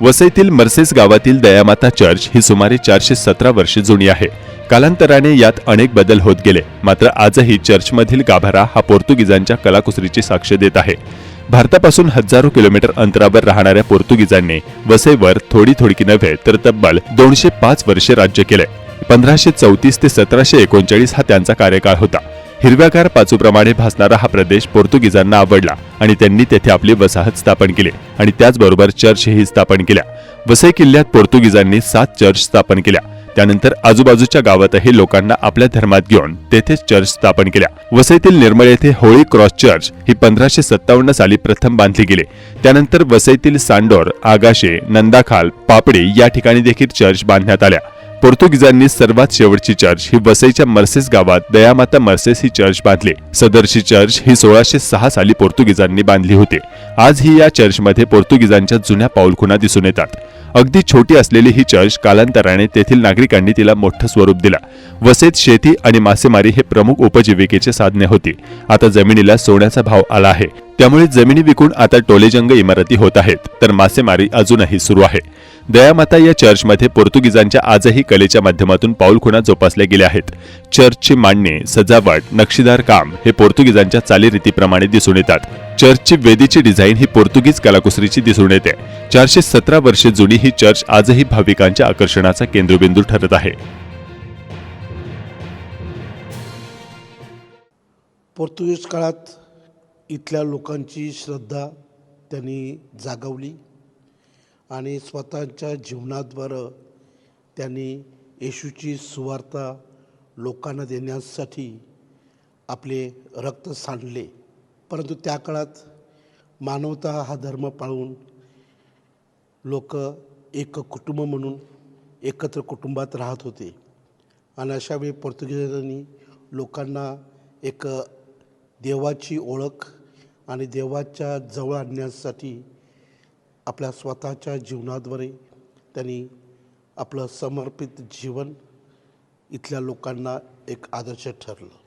वसईतील मर्सेस गावातील दयामाता चर्च ही सुमारे चारशे सतरा वर्षे जुनी आहे. कालांतराने यात अनेक बदल होत गेले मात्र आजही चर्चमधील गाभारा हा पोर्तुगीजांच्या कलाकुसरीची साक्ष देत आहे. भारतापासून हजारो किलोमीटर अंतरावर राहणाऱ्या पोर्तुगीजांनी वसईवर थोडी थोडकी नव्हे तर तब्बल दोनशे पाच वर्षे राज्य केले. पंधराशे चौतीस ते सतराशे एकोणचाळीस हा त्यांचा कार्यकाळ होता. हिरव्यागार पाचूप्रमाणे भासणारा हा प्रदेश पोर्तुगीजांना आवडला आणि त्यांनी तेथे आपली वसाहत स्थापन केली आणि त्याचबरोबर चर्चही स्थापन केल्या. वसई किल्ल्यात पोर्तुगीजांनी सात चर्च स्थापन केल्या. त्यानंतर आजूबाजूच्या गावातही लोकांना आपल्या धर्मात घेऊन तेथेच चर्च स्थापन केल्या. वसईतील निर्मळ येथे होळी क्रॉस चर्च ही पंधराशे सत्तावन्न साली प्रथम बांधली गेली. त्यानंतर वसईतील सांडोर आगाशे नंदाखाल पापडी या ठिकाणी देखील चर्च बांधण्यात आल्या. पोर्तुगीजांनी सर्वात शेवटची चर्च ही वसईच्या मर्सेस गावात दयामाता मर्सेस ही चर्च बांधली. सदरची चर्च ही सोळाशे सहा साली पोर्तुगीजांनी बांधली होती. आज ही या चर्चमध्ये पोर्तुगीजांच्या जुन्या पाऊलखुणा दिसून येतात. अगदी छोटी असलेली ही चर्च कालांतराने तेथील नागरिकांनी तिला मोठं स्वरूप दिला. वसईत शेती आणि मासेमारी हे प्रमुख उपजीविकेचे साधने होती. आता जमिनीला सोन्याचा भाव आला आहे. त्यामुळे जमिनी विकून आता टोलेजंग इमारती होत आहेत. तर मासेमारी अजूनही सुरू आहे. दयामाता या चर्चमध्ये पोर्तुगीजांच्या आजही कलेच्या माध्यमातून पाऊलखुणा जोपासल्या गेल्या आहेत. चर्चची मांडणी सजावट नक्षीदार काम हे पोर्तुगीजांच्या चालीरीतीप्रमाणे दिसून येतात. चर्चची वेदीची डिझाईन ही पोर्तुगीज कलाकुसरीची दिसून येते. चारशे सतरा वर्षे जुनी ही चर्च आजही भाविकांच्या आकर्षणाचा केंद्रबिंदू ठरत आहे. पोर्तुगीज काळात इथल्या लोकांची श्रद्धा त्यांनी जागवली आणि स्वतःच्या जीवनाद्वारं त्यांनी येशूची सुवार्ता लोकांना देण्यासाठी आपले रक्त सांडले. परंतु त्या काळात मानवता हा धर्म पाळून लोक एक कुटुंब म्हणून एकत्र कुटुंबात राहत होते. आणि अशावेळी पोर्तुगीजांनी लोकांना एक देवाची ओळख आणि देवाच्या जवळ आणण्यासाठी आपल्या स्वतःच्या जीवनाद्वारे त्यांनी आपलं समर्पित जीवन इथल्या लोकांना एक आदर्श ठरलं.